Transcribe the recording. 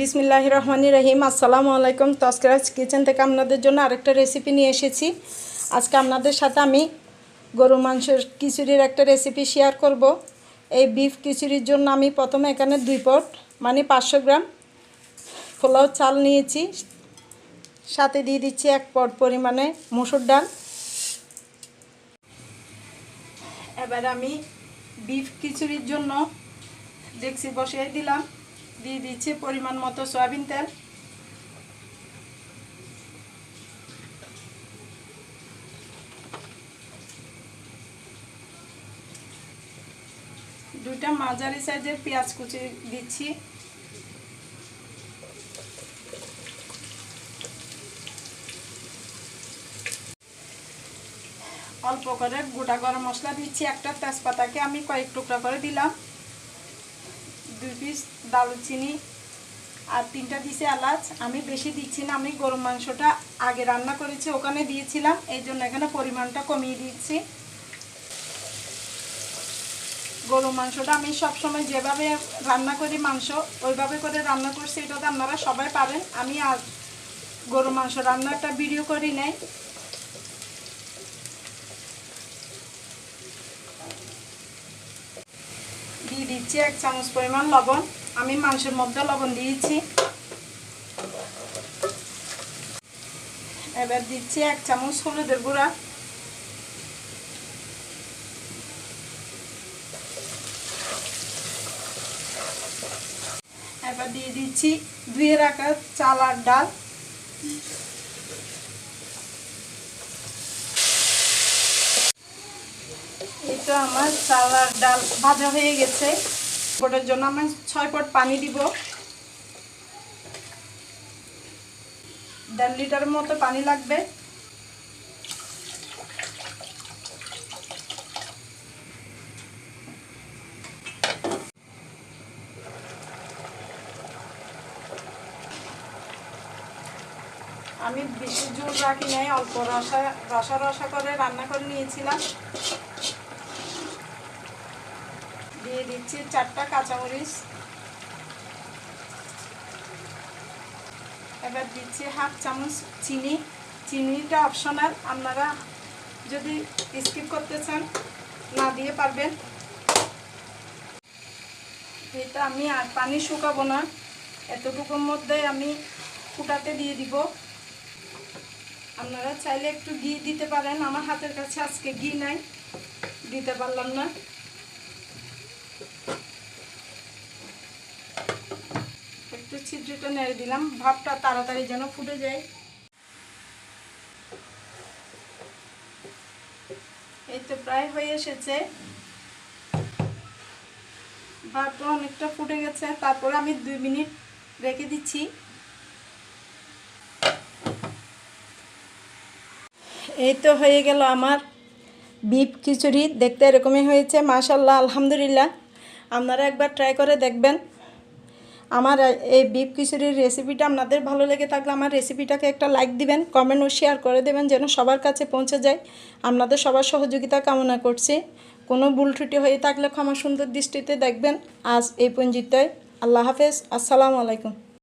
বিসমিল্লাহ রহমানি রহিম। আসসালামু আলাইকুম। তস্করাজ কিচেন থেকে আপনাদের জন্য আরেকটা রেসিপি নিয়ে এসেছি। আজকে আপনাদের সাথে আমি গরু মাংসের খিচুড়ির একটা রেসিপি শেয়ার করব। এই বিফ খিচুড়ির জন্য আমি প্রথমে এখানে দুই পট মানে পাঁচশো গ্রাম পোলাও চাল নিয়েছি। সাথে দিয়ে দিচ্ছি এক পট পরিমাণে মসুর ডাল। এবার আমি বিফ খিচুড়ির জন্য ডেক্সি বসিয়ে দিলাম। দিয়ে দিচ্ছি পরিমাণ মতো সয়াবিন তেল। দুইটা মাঝারি সাইজের পেঁয়াজ কুচি দিচ্ছি। অল্প করে গোটা গরম মশলা দিচ্ছি। একটা তেজপাতাকে আমি কয়েক টুকরা করে দিলাম। দুই পিস দারুচিনি আর তিনটা দিছি এলাচ। আমি বেশি দিচ্ছি না, আমি গরম মাংসটা আগে রান্না করেছি, ওখানে দিয়েছিলাম এই জন্য এখানে পরিমাণটা কমিয়ে দিচ্ছি। গরু মাংসটা আমি সবসময় যেভাবে রান্না করি মাংস, ওইভাবে করে রান্না করছি, এটা তো আপনারা সবাই পারেন। আমি আর গরু মাংস রান্নাটা ভিডিও করি নাই। দিয়ে দিচ্ছি এক চামচ পরিমাণ লবণ। আমি মাংসের মধ্যে লবণ দিয়েছি। এবার দিচ্ছি এক চামচ হলুদের গুঁড়া। এবার দিয়ে দিচ্ছি ধুয়ে রাখা চাল আর ডাল। তো আমার চাল আর ডাল ভাজা হয়ে গেছে। পটের জন্য আমি ছয় পট পানি দিব। দেড় লিটারের মতো পানি লাগবে। আমি বেশি জোর রাখি নাই, অল্প রসা রসা রসা করে রান্না করে নিয়েছিলাম। দিয়ে দিচ্ছি চারটা কাঁচামরিচ। এবার দিচ্ছি হাফ চামচ চিনি। চিনিটা অপশনাল আপনারা যদি স্কিপ করতে চান, না দিয়ে পারবেন। এটা আমি আর পানি শুকাবো না। এতটুকুর মধ্যে আমি ফুটাতে দিয়ে দিব। আপনারা চাইলে একটু ঘি দিতে পারেন। আমার হাতের কাছে আজকে ঘি নাই, দিতে পারলাম না একটু ছিদ্রটা নেড়ে দিলাম। ভাবটা তাড়াতাড়ি যেন ফুটে যায়। এই তো প্রায় হয়ে এসেছে। ভাতটা অনেকটা ফুটে গেছে। তারপরে আমি দুই মিনিট রেখে দিচ্ছি। এই তো হয়ে গেল আমার বিফ খিচুড়ি। দেখতে এরকমই হয়েছে মাশাল্লাহ আলহামদুলিল্লাহ। আপনারা একবার ট্রাই করে দেখবেন। আমার এই বিপ খিচুড়ির রেসিপিটা আপনাদের ভালো লেগে থাকলে আমার রেসিপিটাকে একটা লাইক দিবেন কমেন্ট ও শেয়ার করে দেবেন যেন সবার কাছে পৌঁছে যায়। আপনাদের সবার সহযোগিতা কামনা করছি। কোনো ভুল ত্রুটি হয়ে থাকলে ক্ষমা সুন্দর দৃষ্টিতে দেখবেন। আজ এই পঞ্জিতায় আল্লাহ হাফেজ। আসসালামু আলাইকুম।